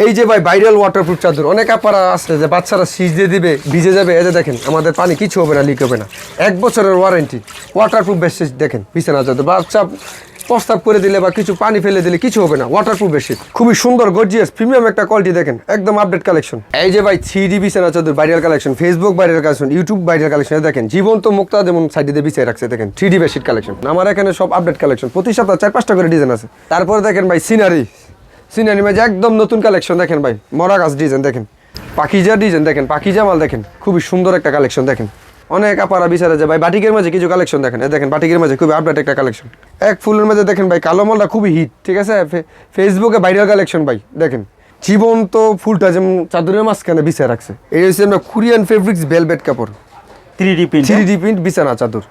এই যে ভাই ভাইরাল ওয়াটারপ্রুফ চাদর, অনেক আপারা আছে যে বাচ্চারা সিজ দিয়ে দিবে, ভিজে যাবে। এই দেখেন, আমাদের পানি কিছু হবে না লিক হবে না। এক বছরের ওয়ারেন্টি ওয়াটারপ্রুফ বেডশিট দেখেন, বিছানা চাদর, বাচ্চা প্রস্তাব করে দিলে বা কিছু পানি ফেলে দিলে কিছু হবে না ওয়াটারপ্রুফ বেডশিট খুবই সুন্দর গর্জিয়াস প্রিমিয়াম একটা কোয়ালিটি দেখেন, একদম আপডেট কালেকশন এই যে ভাই থ্রি ডি বিছানা চাদর viral collection Facebook viral collection YouTube viral collection দেখেন, জীবন্ত মুক্তা যেমন সাইডে দিয়ে বিছিয়ে রাখছে, দেখেন থ্রি ডি বেডশিট কালেকশন আমার এখানে সব আপডেট কালেকশন প্রতি সপ্তাহ চার পাঁচটা করে ডিজাইন আছে। তারপরে দেখেন ভাই সিনারি সিনারি মাঝে একদম নতুন কালেকশন দেখেন ভাই। মরা গাছ ডিজাইন দেখেন। পাকিজা ডিজাইন দেখেন পাকিজা মাল দেখেন। খুবই সুন্দর একটা কালেকশন দেখেন। অনেক আপারা বিচারে যে ভাই বাটিকের মাঝে কিছু কালেকশন দেখেন। দেখেন বাটিকের মাঝে খুবই আপডেট একটা কালেকশন এক ফুলের মাঝে দেখেন ভাই কালো মালটা খুবই হিট ঠিক আছে? ফেসবুকে ভাইরাল কালেকশন ভাই দেখেন। জীবন্ত ফুলটা যেমন চাদরের মাঝখানে বিছায় রাখছে। এই হচ্ছে আমরা কোরিয়ান ফেব্রিক্স ভেলভেট কাপড়। Three D print three D print বিছানা চাদর।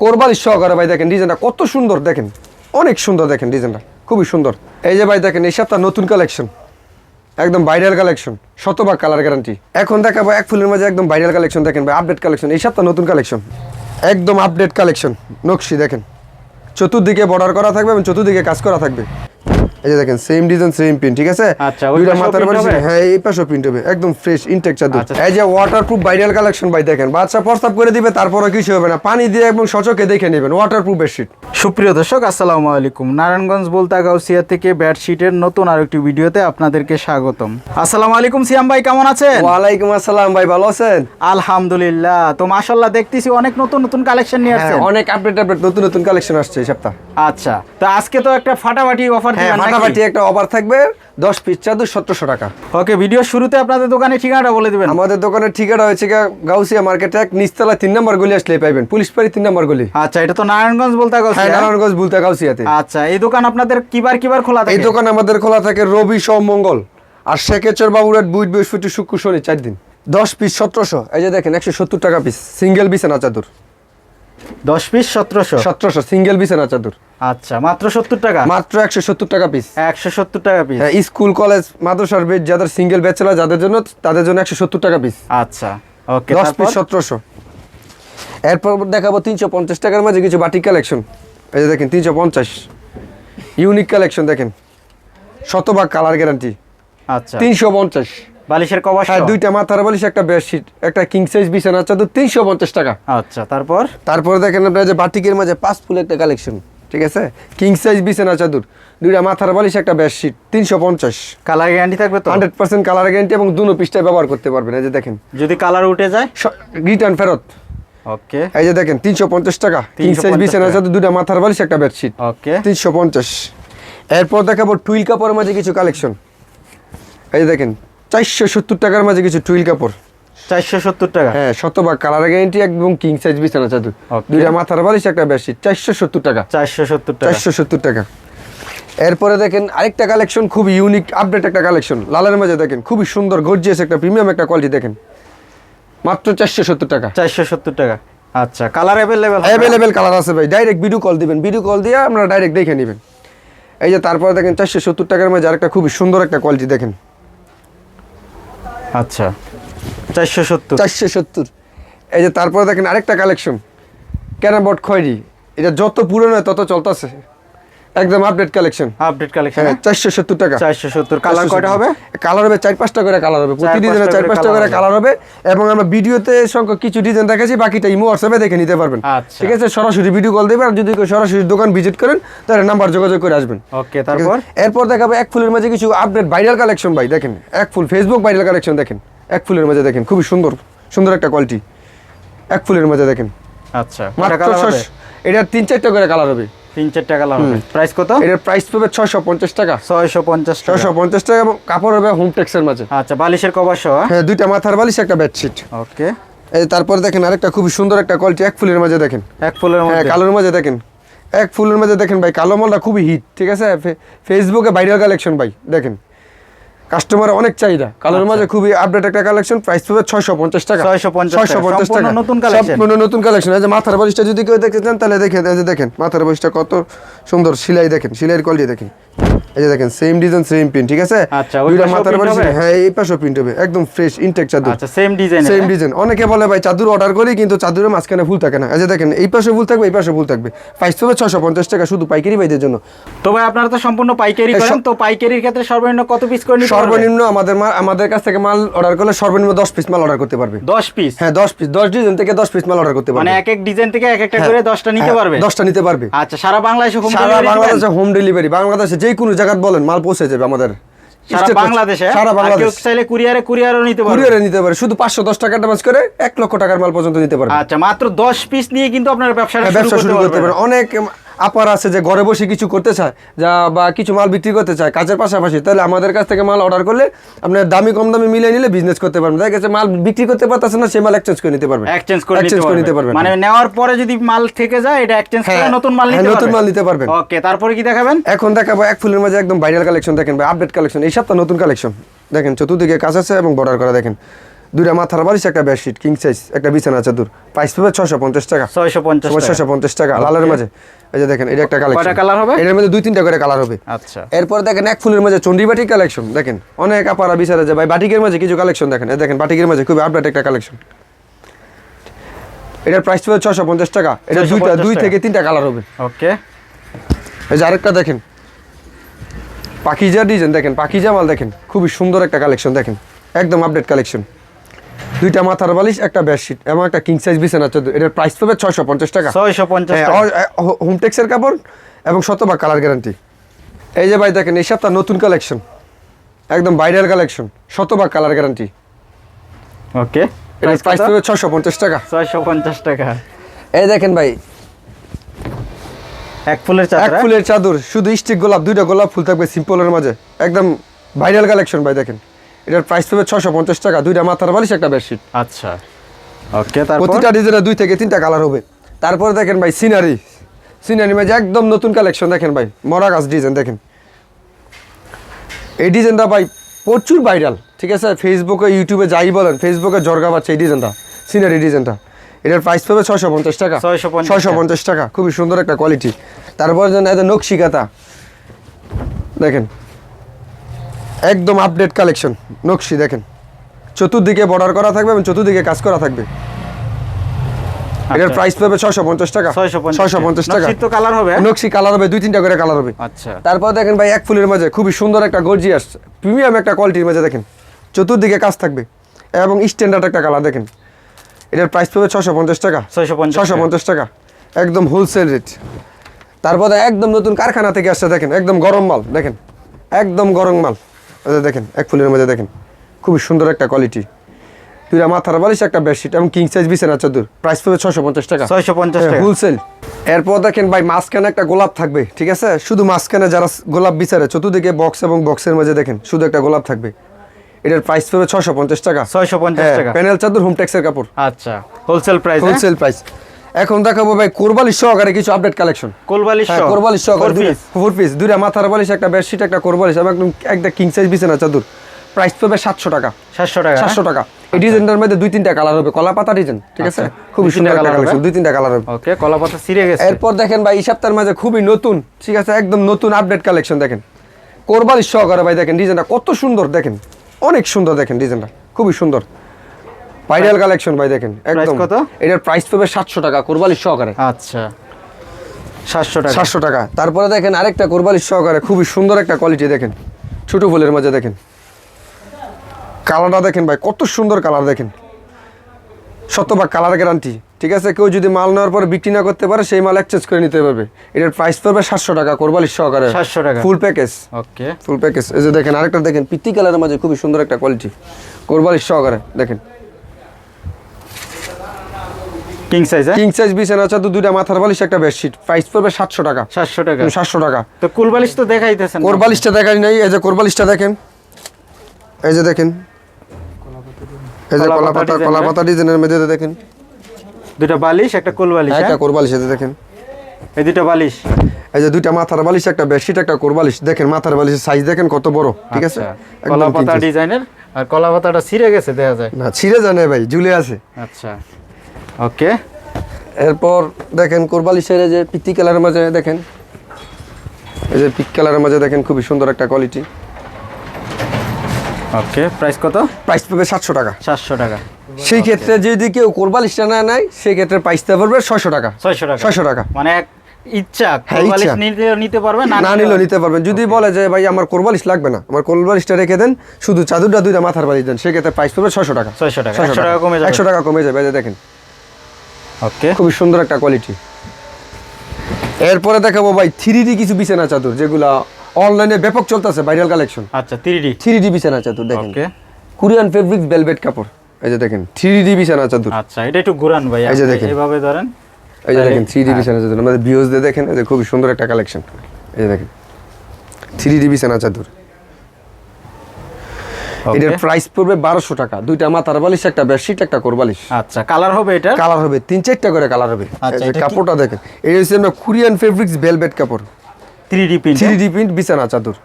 কোরবালির সহকারে ভাই দেখেন ডিজাইনটা কত সুন্দর দেখেন। অনেক সুন্দর দেখেন ডিজাইনটা খুবই সুন্দর। এই যে ভাই দেখেন, এই সপ্তাহ নতুন কালেকশন একদম ভাইরাল কালেকশন শতভাগ কালার গ্যারান্টি এখন দেখাবো এক ফুলের মাঝে একদম ভাইরাল কালেকশন দেখেন ভাই আপডেট কালেকশন এই সপ্তাহ নতুন কালেকশন একদম আপডেট কালেকশন নকশি, দেখেন। চতুর্দিকে বর্ডার করা থাকবে এবং চতুর্দিকে কাজ করা থাকবে। এই যে দেখেন সেম ডিজাইন সেম প্রিন্ট ঠিক আছে? আচ্ছা, দুইটা মাথার হ্যাঁ এই পাশেও প্রিন্ট হবে। একদম ফ্রেশ ইনটেক চাদর। আচ্ছা। এই যে ওয়াটারপ্রুফ ভাইরাল কালেকশন ভাই দেখেন বাচ্চা প্রস্তাব করে দিবে তারপরে কিছু হবে না। পানি দিয়ে এবং সচকে দেখে নেবেন ওয়াটারপ্রুফ বেডশিট সুপ্রিয় দর্শক আসসালামু আলাইকুম। নারায়ণগঞ্জ বলতা গাউসিয়া থেকে বেডশিটের নতুন আরেকটি ভিডিওতে আপনাদেরকে স্বাগতম। আসসালামু আলাইকুম সিয়াম ভাই কেমন আছেন? ওয়ালাইকুম আসসালাম ভাই ভালো আছেন? আলহামদুলিল্লাহ। তো মাশাল্লাহ দেখতেছি অনেক নতুন নতুন কালেকশন নিয়ে হ্যাঁ আসছেন। অনেক আপডেট আপডেট নতুন নতুন কালেকশন আসছে এই সপ্তাহ। আচ্ছা তো আজকে তো একটা ফাটাফাটি অফার হ্যাঁ দিবেন ফাটাফাটি একটা অফার থাকবে দশ পিস চাদর সতেরোশো টাকা। ওকে ভিডিও শুরুতে আপনাদের দোকানের ঠিকানাটা বলে দিবেন। আমাদের দোকানের ঠিকানা হয়েছে গাউসিয়া মার্কেটে এক নিচতলা তিন নম্বর গলি আসলে পাইবেন পুলিশ পাড়ি তিন নম্বর গলি। আচ্ছা এটা তো নারায়ণগঞ্জ বলতা হ্যাঁ? গাউসিয়া নারায়ণগঞ্জ বুলতা গাউসিয়াতে। আচ্ছা এই দোকান আপনাদের কিবার কিবার খোলা থাকে? এই দোকান আমাদের খোলা থাকে রবি সোম মঙ্গল আর শেখেচর বাবুরাট বুধ বৃহস্পতি শুক্র শনি চার দিন। দশ পিস সতেরোশো এই যে দেখেন একশো সত্তর টাকা পিস সিঙ্গেল বিছানা চাদর। দশ পিস সতেরোশো। সতেরোশো সিঙ্গেল বিছানা চাদর? আচ্ছা মাত্র সত্তর টাকা? মাত্র একশো সত্তর টাকা পিস একশো সত্তর টাকা পিস হ্যাঁ স্কুল কলেজ মাদ্রাসার বেড যাদের সিঙ্গেল ব্যাচেলার যাদের জন্য তাদের জন্য একশো সত্তর টাকা পিস আচ্ছা ওকে দশ পিস সতেরোশো। এরপর দেখাবো তিনশো পঞ্চাশ টাকার মাঝে কিছু বাটিক কালেকশন এই যে দেখেন তিনশো পঞ্চাশ। ইউনিক কালেকশন দেখেন। শতভাগ কালার গ্যারান্টি আচ্ছা। তিনশো পঞ্চাশ। বালিশের কভার হ্যাঁ দুইটা মাথার বালিশ একটা বেডশিট একটা কিং সাইজ বিছানা চাদর তিনশো পঞ্চাশ টাকা। আচ্ছা তারপর? তারপরে দেখেন আপনার যে বাটিকের মাঝে পাঁচ ফুল একটা কালেকশন ঠিক আছে? কিং সাইজ বিছানা চাদর দুইটা মাথার বালিশ একটা বেডশিট তিনশো পঞ্চাশ। কালার গ্যারান্টি থাকবে তো? হান্ড্রেড পার্সেন্ট কালার গ্যারান্টি এবং দুনো পিসটায় ব্যবহার করতে পারবেন এই যে দেখেন। যদি কালার উঠে যায়? রিটার্ন ফেরত। ওকে এই যে দেখেন তিনশো পঞ্চাশ টাকা। কিং সাইজ বিছানা। চাদর দুইটা মাথার বালিশ একটা বেডশিট ওকে তিনশো পঞ্চাশ। এরপর দেখাবো টুইল কাপড়ের মাঝে কিছু কালেকশন এই যে দেখেন চারশো সত্তর টাকার মাঝে কিছু টুইল কাপড়। চারশো সত্তর টাকা? হ্যাঁ শতভাগ কালার গ্যারেন্টি এবং কিং সাইজ বিছানা চাদর। দুইটা মাথার বালিশ একটা বেডশিট। চারশো সত্তর টাকা। চারশো সত্তর টাকা। চারশো সত্তর টাকা। এরপরে দেখেন আরেকটা কালেকশন খুব ইউনিক আপডেট একটা কালেকশন। লালের মাঝে দেখেন খুবই সুন্দর গর্জিয়াস একটা প্রিমিয়াম একটা কোয়ালিটি দেখেন। মাত্র চারশো সত্তর টাকা। চারশো সত্তর টাকা। আচ্ছা কালার অ্যাভেলেবেল অ্যাভেলেবেল কালার আছে ভাই ডাইরেক্ট ভিডিও কল দিবেন। ভিডিও কল দিয়ে আপনারা ডাইরেক্ট দেখে নেবেন। এই যে তারপরে দেখেন চারশো সত্তর টাকার মাঝে আরেকটা খুবই সুন্দর একটা কোয়ালিটি দেখেন। আচ্ছা। চারশো সত্তর। চারশো সত্তর। এই যে তারপরে দেখেন আরেকটা কালেকশন ক্যারামবোর্ড খয়েরি। এটা যত পুরনো তত চলতেছে। একদম আপডেট কালেকশন আপডেট কালেকশন হ্যাঁ চারশো সত্তর টাকা। চারশো সত্তর কালার কয়টা হবে? কালার হবে চার পাঁচটা করে কালার হবে। প্রতি ডিজাইনে চার পাঁচটা করে কালার হবে এবং আমরা ভিডিওতে সংখ্যক কিছু ডিজাইন দেখাচ্ছি বাকিটা ইমো হোয়াটসঅ্যাপে দেখে নিতে পারবেন। আচ্ছা। ঠিক আছে সরাসরি ভিডিও কল দেবেন আর যদি কেউ সরাসরি দোকান ভিজিট করেন তাহলে নাম্বার যোগাযোগ করে আসবেন। ওকে তারপর? এরপর দেখাবো এক ফুলের মাঝে কিছু আপডেট ভাইরাল কালেকশন ভাই দেখেন। এক ফুল ফেসবুক ভাইরাল কালেকশন দেখেন। এক ফুলের মাঝে দেখেন খুবই সুন্দর সুন্দর একটা কোয়ালিটি এক ফুলের মাঝে দেখেন। আচ্ছা মাত্র এটা তিন চারটা করে কালার হবে। তিন চার টাকা লাভ হবে। প্রাইস কত? এটার প্রাইস পাবে ছয়শো পঞ্চাশ টাকা। ছয়শো পঞ্চাশ টাকা। পঞ্চাশ টাকা এবং কাপড় হবে হোম টেক্সের মাঝে। আচ্ছা বালিশের কভার সহ? হ্যাঁ দুইটা মাথার বালিশ একটা বেডশিট ওকে এই তারপরে দেখেন আরেকটা খুবই সুন্দর একটা কোয়ালিটি এক ফুলের মাঝে দেখেন। এক ফুলের হ্যাঁ কালোর মাঝে দেখেন। এক ফুলের মাঝে দেখেন ভাই কালো মালটা খুবই হিট ঠিক আছে? ফেসবুকে ভাইরাল কালেকশন ভাই দেখেন। কাস্টমার অনেক চাহিদা। কালার মাঝে খুবই আপডেট একটা কালেকশন প্রাইস পাবে ছয়শো পঞ্চাশ টাকা। 650 টাকা। 650 সম্পূর্ণ টাকা। নতুন কালেকশন সম্পূর্ণ নতুন কালেকশন এই যে মাথার বালিশটা যদি কেউ দেখতে চান তাহলে দেখেন এই যে দেখেন মাথার বালিশটা কত সুন্দর সিলাই দেখেন সেলাইয়ের কোয়ালিটি দেখেন। এই যে দেখেন সেম ডিজাইন সেম প্রিন্ট ঠিক আছে? আচ্ছা, দুইটা মাথার হ্যাঁ এই পাশেও প্রিন্ট হবে। একদম ফ্রেশ ইনটেক চাদর। আচ্ছা সেম ডিজাইন সেম ডিজাইন অনেকে বলে ভাই চাদর অর্ডার করি কিন্তু চাদরের মাঝখানে ফুল থাকে না। এই যে দেখেন এই পাশে ফুল থাকবে এই পাশে ফুল থাকবে। প্রাইস হবে ছশো পঞ্চাশ টাকা শুধু পাইকারি ভাইদের জন্য। তো ভাই আপনারা তো সম্পূর্ণ পাইকারি করেন তো পাইকারির ক্ষেত্রে সর্বনিম্ন কত পিস করে নিতে সর্বনিম্ন আমাদের আমাদের কাছ থেকে মাল অর্ডার করলে সর্বনিম্ন দশ পিস মাল অর্ডার করতে পারবে। 10 পিস হ্যাঁ দশ পিস দশ ডিজাইন থেকে দশ পিস মাল অর্ডার করতে মানে পারবে। এক এক ডিজাইন থেকে এক একটা হ্যাঁ, করে 10টা নিতে হ্যাঁ, পারবে? দশটা নিতে পারবে। আচ্ছা সারা বাংলাদেশে হোম সারা বাংলাদেশে হোম ডেলিভারি বাংলাদেশে যে কোনো জায়গায় বলেন মাল পৌঁছে যাবে আমাদের। সারা বাংলাদেশে? সারা বাংলাদেশ। চাইলে কুরিয়ারে নিতে পারে কুরিয়ারে নিতে পারে শুধু টাকা অ্যাডভান্স করে এক লক্ষ টাকার মাল পর্যন্ত নিতে পারবে। আচ্ছা মাত্র 10 পিস নিয়ে কিন্তু আপনারা ব্যবসাটা হ্যাঁ, শুরু ব্যবসা করতে করতে পারবেন। অনেক আপার আছে যে ঘরে বসে কিছু করতে চায় যা বা কিছু মাল বিক্রি করতে চায় কাজের পাশাপাশি তাহলে আমাদের কাছ থেকে মাল অর্ডার করলে আপনি দামি কম দামি মিলিয়ে নিলে বিজনেস করতে পারবেন। দেখা গেছে মাল বিক্রি করতে পারতেছে না সেই মাল এক্সচেঞ্জ করে নিতে পারবেন এক্সচেঞ্জ করে নিতে পারবেন মানে নেওয়ার পরে যদি মাল থেকে যায় এটা এক্সচেঞ্জ করে হ্যাঁ, নতুন মাল হ্যাঁ, নিতে নতুন মাল নিতে পারবেন। ওকে তারপরে কি দেখাবেন? এখন দেখাবো এক ফুলের মাঝে একদম ভাইরাল কালেকশন দেখেন ভাই আপডেট কালেকশন এই সপ্তাহ নতুন কালেকশন দেখেন চতুর্দিকে কাজ আছে এবং বর্ডার করা দেখেন। দুইটা মাথার বালিশ একটা বেডশিট কিং সাইজ একটা বিছানা চাদর প্রাইস পাবে ছশো পঞ্চাশ টাকা। 650 টাকা। ছশো পঞ্চাশ টাকা লালের মাঝে। এই যে দেখেন এটা একটা কালেকশন কালার হবে? এটার মধ্যে দুই তিনটা করে কালার হবে। আচ্ছা। এরপর দেখেন এক ফুলের মাঝে চন্ডীবাটিক কালেকশন দেখেন। অনেক আপারা বিচারে যে ভাই বাটিকের মাঝে কিছু কালেকশন দেখেন। এই দেখেন বাটিকের মাঝে খুবই আপডেট একটা কালেকশন এটার প্রাইস পাবে ছশো পঞ্চাশ টাকা। এটা দুইটা দুই থেকে তিনটা কালার হবে। ওকে এই যে আরেকটা দেখেন। পাকিজা ডিজাইন দেখেন পাকিজা মাল দেখেন। খুবই সুন্দর একটা কালেকশন দেখেন। একদম আপডেট কালেকশন দুইটা মাথার বালিশ একটা বেডশিট এবং একটা কিং সাইজ বিছানা চাদর এটার প্রাইস পাবে ছয়শো পঞ্চাশ টাকা। 650 হ্যাঁ, টাকা। হোমটেক্সের কাপড় এবং শতভাগ কালার গ্যারান্টি এই যে ভাই দেখেন এই সপ্তাহ নতুন কালেকশন একদম ভাইরাল কালেকশন শতভাগ কালার গ্যারান্টি ওকে এটার প্রাইস পাবে ছশো পঞ্চাশ টাকা। 650 টাকা। এই দেখেন ভাই। এক ফুলের এক চাদর হ্যাঁ? ফুলের চাদর শুধু স্টিক গোলাপ দুইটা গোলাপ ফুল থাকবে সিম্পলের মাঝে। একদম ভাইরাল কালেকশন ভাই দেখেন। এটার প্রাইস পাবে ছশো পঞ্চাশ টাকা দুইটা মাথার বালিশ একটা বেডশিট আচ্ছা। ওকে তারপর? প্রতিটা ডিজাইনে দুই থেকে তিনটা কালার হবে। তারপরে দেখেন ভাই সিনারি সিনারি মাঝে একদম নতুন কালেকশন দেখেন ভাই মরা গাছ ডিজাইন দেখেন। এই ডিজাইনটা ভাই প্রচুর ভাইরাল ঠিক আছে? ফেসবুকে ইউটিউবে যাই বলেন ফেসবুকে জর্গা পাচ্ছে এই ডিজাইনটা সিনারি ডিজাইনটা এটার প্রাইস পাবে ছশো পঞ্চাশ টাকা। 650 ছয়শো পঞ্চাশ টাকা খুবই সুন্দর একটা কোয়ালিটি তারপর যেন এত নকশি কাতা দেখেন একদম আপডেট কালেকশন নকশি দেখেন। চতুর্দিকে বর্ডার করা থাকবে এবং চতুর্দিকে কাজ করা থাকবে। এটার আচ্ছা। প্রাইস পাবে ছয়শো পঞ্চাশ টাকা। 650 ছয়শো পঞ্চাশ টাকা। নকশির তো কালার হবে? নকশি কালার হবে দুই তিনটা করে কালার হবে। আচ্ছা। তারপর দেখেন ভাই এক ফুলের মাঝে খুবই সুন্দর একটা গর্জিয়াস প্রিমিয়াম একটা কোয়ালিটির মাঝে দেখেন। চতুর্দিকে কাজ থাকবে এবং স্ট্যান্ডার্ড একটা কালার দেখেন। এটার প্রাইস পাবে ছশো পঞ্চাশ টাকা। 650 ছশো পঞ্চাশ টাকা। একদম হোলসেল রেট তারপরে একদম নতুন কারখানা থেকে আসছে দেখেন। একদম গরম মাল দেখেন। একদম গরম মাল। দেখেন এক ফুলের মধ্যে দেখেন খুবই সুন্দর একটা কোয়ালিটি দুইটা মাথার বালিশ একটা বেডশিট এবং কিং সাইজ বিছানা চাদর প্রাইস পাবে ছশো পঞ্চাশ টাকা। 650 টাকা। হোলসেল এরপর দেখেন ভাই মাঝখানে একটা গোলাপ থাকবে ঠিক আছে? শুধু মাঝখানে যারা গোলাপ বিচারে চতুর্দিকে বক্স এবং বক্সের মাঝে দেখেন শুধু একটা গোলাপ থাকবে। এটার প্রাইস পাবে ছশো পঞ্চাশ টাকা। 650 টাকা। প্যানেল চাদর হোম ট্যাক্সের কাপড়। আচ্ছা হোলসেল প্রাইস হোলসেল প্রাইস এখন দেখাবো ভাই কোরবালি সহকারে কিছু আপডেট কালেকশন হ্যাঁ সহ? কোরবালি সহকারে। ফোর পিস দুইটা মাথার বালিশ একটা বেডশিট একটা কোরবালিশ একদম একটা কিং সাইজ বিছানা চাদর। প্রাইস পাবে সাতশো টাকা। 700 টাকা সাতশো টাকা। এই ডিজাইনটার মধ্যে দুই তিনটা কালার হবে। কলা পাতা ডিজাইন ঠিক আছে? আচ্ছা। খুবই সুন্দর হবে। দুই তিনটা কালার হবে। ওকে কলা পাতা ছিঁড়ে গেছে। এরপর দেখেন ভাই এই সপ্তাহের মাঝে খুবই নতুন ঠিক আছে? একদম নতুন আপডেট কালেকশন দেখেন। কোরবালির সহকারে ভাই দেখেন ডিজাইনটা কত সুন্দর দেখেন। অনেক সুন্দর দেখেন ডিজাইনটা খুবই সুন্দর। ভাইরাল কালেকশন ভাই দেখেন একদম। কত? এটার প্রাইস পাবে সাতশো টাকা কোরবালির সহকারে। আচ্ছা। 700 টাকা। সাতশো টাকা। তারপরে দেখেন আরেকটা কোরবালির সহকারে খুবই সুন্দর একটা কোয়ালিটি দেখেন। ছোট ফুলের মাঝে দেখেন। কালারটা দেখেন ভাই কত সুন্দর কালার দেখেন। শতভাগ কালার গ্যারান্টি ঠিক আছে? কেউ যদি মাল নেওয়ার পরে বিক্রি না করতে পারে সেই মাল এক্সচেঞ্জ করে নিতে পারবে। এটার প্রাইস পড়বে সাতশো টাকা কোরবালির সহকারে। 700 টাকা। ফুল প্যাকেজ ওকে ফুল প্যাকেজ এই যে দেখেন আরেকটা দেখেন পিত্তি কালারের মাঝে খুবই সুন্দর একটা কোয়ালিটি কোরবালির সহকারে দেখেন। কিং সাইজ কিং সাইজ বিছানা চাদর দুইটা মাথার বালিশ একটা বেডশিট। প্রাইস পড়বে সাতশো টাকা। 700 টাকা। সাতশো টাকা। তো কুলবালিশ তো দেখাইতেছেন না। কোরবালিশটা দেখাই নাই এই যে কোরবালিশটা দেখেন। এই যে দেখেন। এই যে কলা কলা পাতা কলা পাতা ডিজাইনের মধ্যে দেখেন। দুটো বালিশ একটা কুলবালিশ একটা হ্যাঁ? কোরবালিশ এই দেখেন। এই দুটো বালিশ। এই যে দুইটা মাথার বালিশ একটা বেডশিট একটা কোরবালিশ দেখেন মাথার বালিশের সাইজ দেখেন কত বড় ঠিক আছে? কলা পাতা ডিজাইনের আর কলা পাতাটা ছিঁড়ে গেছে দেখা যায়। না ছিঁড়ে জানে ভাই ঝুলে আছে। আচ্ছা। ওকে। এরপর দেখেন কোরবালিশের এই যে পিত্তি কালারের মাঝে দেখেন। এই যে পিক কালারের মাঝে দেখেন খুবই সুন্দর একটা কোয়ালিটি। ওকে প্রাইস কত? প্রাইস পাবে সাতশো টাকা। সাতশো টাকা। সেই ক্ষেত্রে যদি কেউ কোরবালিশটা না নেয় সেই ক্ষেত্রে প্রাইসটা পড়বে ছয়শো টাকা। ছয়শো টাকা। ছয়শো টাকা। মানে এক ইচ্ছা হ্যাঁ, কোরবালিশ নিতে নিতে পারবে না নিলেও নিতে পারবেন। যদি বলে যে ভাই আমার কোরবালিশ লাগবে না আমার কোরবালিশটা রেখে দেন শুধু চাদুরটা দুইটা মাথার দেন সেক্ষেত্রে প্রাইস পড়বে ছয়শো টাকা। 600 টাকা। 100 টাকা কমে যাবে। একশো টাকা কমে যাবে। দেখেন। ওকে খুবই সুন্দর একটা কোয়ালিটি এরপরে দেখাবো ভাই থ্রি ডি কিছু বিছানা চাদর যেগুলা অনলাইনে ব্যাপক চলতেছে ভাইরাল কালেকশন আচ্ছা থ্রি থ্রি বিছানা চাদর দেখেন। ওকে কোরিয়ান ফেব্রিক ভেলভেট কাপড় এই যে দেখেন থ্রি ডি বিছানা চাদর। আচ্ছা এটা একটু ঘুরান ভাই এই যে দেখেন। এভাবে ধরেন। এই যে দেখেন থ্রি ডি হ্যাঁ। বিছানা চাদর। আমাদের ভিউজ দিয়ে দেখেন এই যে খুবই সুন্দর একটা কালেকশন এই যে দেখেন থ্রি ডি বিছানা চাদর. এটার প্রাইস পড়বে বারোশো টাকা। দুইটা মাথার বালিশ একটা বেডশিট একটা কোরবালিশ আচ্ছা কালার হবে এটা? কালার হবে তিন চারটা করে কালার হবে। আচ্ছা? কাপড়টা দেখেন এই হচ্ছে আমরা কোরিয়ান ফেব্রিক্স ভেলভেট কাপড়। থ্রি প্রিন্ট বিছানা চাদর।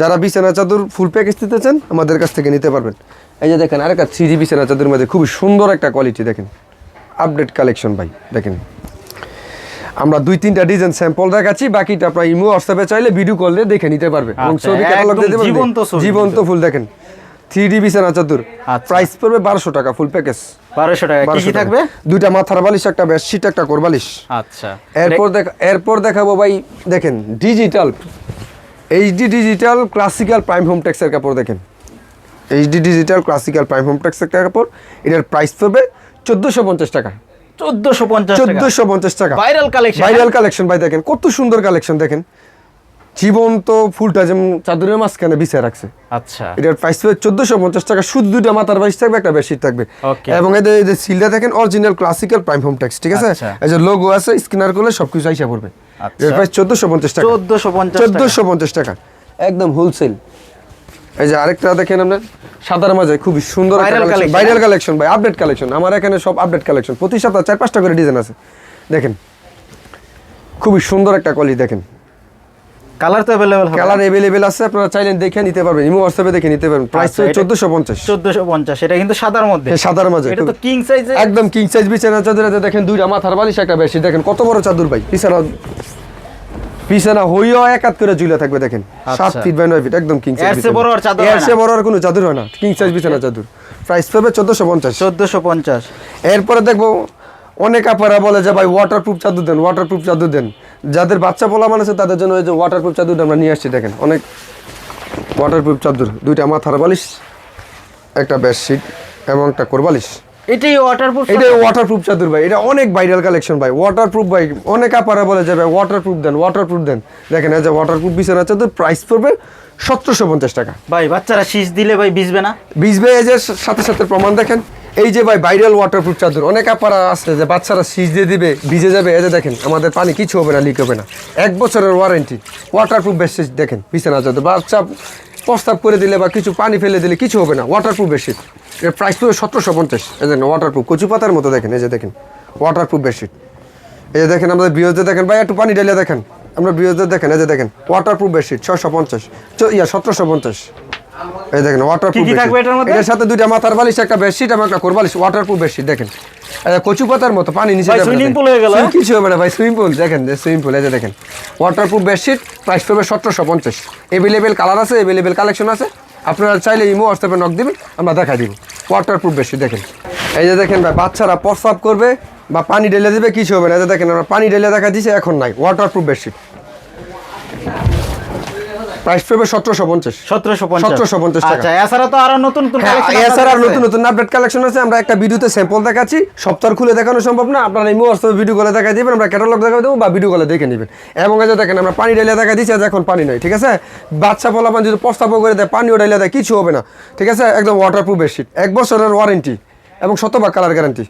যারা বিছানা চাদর ফুল প্যাকেজ নিতে চান আমাদের কাছ থেকে নিতে পারবেন। এই যে দেখেন আরেকটা থ্রি ডি বিছানা চাদর মধ্যে খুবই সুন্দর একটা কোয়ালিটি দেখেন। আপডেট কালেকশন ভাই দেখেন। আমরা দুই তিনটা ডিজাইন স্যাম্পল দেখাচ্ছি বাকিটা আপনার ইমো হোয়াটসঅ্যাপে চাইলে ভিডিও কল দিয়ে দেখে নিতে পারবে। এবং আচ্ছা, ছবি ক্যাটালগ ছবি জীবন্ত ফুল দেখেন। থ্রি ডি বিছানা চাদর। আচ্ছা। প্রাইস পড়বে বারোশো টাকা ফুল প্যাকেজ বারোশো টাকা। কি থাকবে? দুইটা মাথার বালিশ একটা বেডশিট একটা কোরবালিশ আচ্ছা। এরপর দেখা এরপর দেখাবো ভাই দেখেন digital HD digital classical prime home টেক্সের কাপড় দেখেন। HD digital classical prime home টেক্সের কাপড়। এটার প্রাইস পড়বে চোদ্দোশো পঞ্চাশ টাকা। চোদ্দশো পঞ্চাশ চোদ্দোশো পঞ্চাশ টাকা। ভাইরাল কালেকশন ভাইরাল কালেকশন ভাই দেখেন কত সুন্দর কালেকশন দেখেন। জীবন্ত ফুলটা যেমন চাদরের মাঝখানে বিছিয়ে রাখছে। আচ্ছা। এটার প্রাইস পড়বে চোদ্দোশো পঞ্চাশ টাকা। শুধু দুইটা মাথার বাইশ থাকবে একটা বেশি থাকবে। এবং এদের এই যে সিলটা দেখেন original classical prime home Tex ঠিক আছে? আচ্ছা। এই যে লোগো আছে স্ক্যানার করলে সবকিছু আইসা পড়বে। আচ্ছা। এর প্রাইস চোদ্দোশো পঞ্চাশ টাকা। চোদ্দশো পঞ্চাশ চোদ্দোশো পঞ্চাশ টাকা। একদম হোলসেল এই যে আরেকটা দেখেন আপনার সাদার মাঝে খুবই সুন্দর ভাইরাল কালেকশন ভাই আপডেট কালেকশন আমার এখানে সব আপডেট কালেকশন প্রতি সপ্তাহে চার পাঁচটা করে ডিজাইন আছে। দেখেন খুবই সুন্দর একটা কোয়ালিটি দেখেন। কালার তো কালার এভেলেবেল আছে আপনারা চাইলেন দেখে নিতে পারবেন ইমো হোয়াটসঅ্যাপে দেখে নিতে পারবেন। প্রাইস আচ্ছা, এটা- চোদ্দোশো পঞ্চাশ। চোদ্দশো পঞ্চাশ এটা কিন্তু সাদার মধ্যে। সাদার মাঝে এটা তো কিং সাইজে একদম কিং সাইজ বিছানা চাদর দেখেন দুইটা মাথার বালিশ একটা বেশি দেখেন কত বড় চাদর ভাই। বিছানা বিছানা হইও এক হাত করে ঝুলে থাকবে দেখেন। সাত আচ্ছা। ফিট বাই নয় ফিট একদম কিং এর সাইজ চেয়ে বড় আর চাদর এর বড় আর কোনো চাদর হয় না। কিং সাইজ বিছানা চাদর। প্রাইস পাবে চোদ্দোশো পঞ্চাশ। চোদ্দশো পঞ্চাশ। এরপরে দেখব অনেক আপারা বলে যে ভাই ওয়াটারপ্রুফ চাদর দেন ওয়াটারপ্রুফ চাদর দেন। যাদের বাচ্চা পোলা আছে তাদের জন্য ওই যে ওয়াটারপ্রুফ চাদর আমরা নিয়ে আসছি দেখেন। অনেক ওয়াটারপ্রুফ চাদর দুইটা মাথার বালিশ একটা বেডশিট এবং একটা কোরবালিশ এটাই ওয়াটারপ্রুফ এটা ওয়াটারপ্রুফ চাদর ভাই এটা অনেক ভাইরাল কালেকশন ভাই। ওয়াটারপ্রুফ ভাই অনেক আপারা বলে যে ভাই ওয়াটারপ্রুফ দেন ওয়াটারপ্রুফ দেন। দেখেন এই যে ওয়াটারপ্রুফ বিছানা চাদর প্রাইস পড়বে সতেরোশো পঞ্চাশ টাকা। ভাই বাচ্চারা শীষ দিলে ভাই ভিজবে না? ভিজবে এই যে সাথে সাথে প্রমাণ দেখেন। এই যে ভাই ভাইরাল ওয়াটারপ্রুফ চাদর, অনেক আপারা আছে যে বাচ্চারা সিজ দিয়ে দিবে, ভিজে যাবে যে দেখেন, আমাদের পানি কিছু হবে না লিক হবে না। এক বছরের ওয়ারেন্টি ওয়াটারপ্রুফ বেডশিট দেখেন, বিছানা চাদর, বাচ্চা প্রস্তাব করে দিলে বা কিছু পানি ফেলে দিলে কিছু হবে না ওয়াটারপ্রুফ বেডশিট এর প্রাইস পুরো সতেরোশো পঞ্চাশ, এই দেখেন ওয়াটারপ্রুফ কচু পাতার মতো দেখেন, এই যে দেখেন ওয়াটারপ্রুফ বেডশিট এই যে দেখেন, আমাদের বিরোধে দেখেন, ভাই, একটু পানি ঢেলে দেখেন। আমরা বিরোধে দেখেন, এই যে দেখেন ওয়াটারপ্রুফ বেডশিট ছশো পঞ্চাশ ইয়া, সতেরোশো পঞ্চাশ। এই দেখেন ওয়াটারপ্রুফ কি কি থাকবে এটার মধ্যে? এটার সাথে দুইটা মাথার বালিশ একটা বেডশিট এবং একটা কোরবালিশ। ওয়াটারপ্রুফ বেডশিট দেখেন। এই কচু পাতার মতো পানি নিচে না, swimming হয়ে গেল? কিছু হবে না ভাই সুইমিং পুল দেখেন যে সুইমিং পুল এই যে দেখেন। ওয়াটারপ্রুফ বেডশিট প্রাইস পড়বে সতেরোশো পঞ্চাশ। এভেলেবেল কালার আছে এভেলেবেল কালেকশন আছে। আপনারা চাইলে ইমো হোয়াটসঅ্যাপে নক দিবেন আমরা দেখা দিব। ওয়াটারপ্রুফ বেডশিট দেখেন। এই যে দেখেন ভাই বাচ্চারা প্রস্রাব করবে বা পানি ঢেলে দিবে কিছু হবে না। এই যে দেখেন আমরা পানি ঢেলে দেখা দিয়েছি এখন নাই। ওয়াটারপ্রুফ বেডশিট প্রাইস পড়বে সতেরোশো পঞ্চাশ। সতেরোশো পঞ্চাশ। 1750 টাকা। আচ্ছা এছাড়া তো আরও নতুন নতুন হ্যাঁ, এছাড়া নতুন নতুন আপডেট কালেকশন আছে। আমরা একটা ভিডিওতে স্যাম্পল দেখাচ্ছি। সপ্তাহ খুলে দেখানো সম্ভব না। আপনারা ইমো হোয়াটসঅ্যাপে ভিডিও কলে দেখা দিবেন আমরা ক্যাটালগ দেখা দেবো বা ভিডিও কলে দেখে নেবেন। এবং এই যে দেখেন আমরা পানি ডাইলে দেখা দিচ্ছি আজ এখন পানি নয় ঠিক আছে? বাচ্চা ফলাপান যদি প্রস্তাবও করে দেয় পানিও ডাইলে দেয় কিছু হবে না ঠিক আছে? একদম ওয়াটারপ্রুফ বেডশিট এক বছরের ওয়ারেন্টি এবং শতভাগ কালার গ্যারান্টি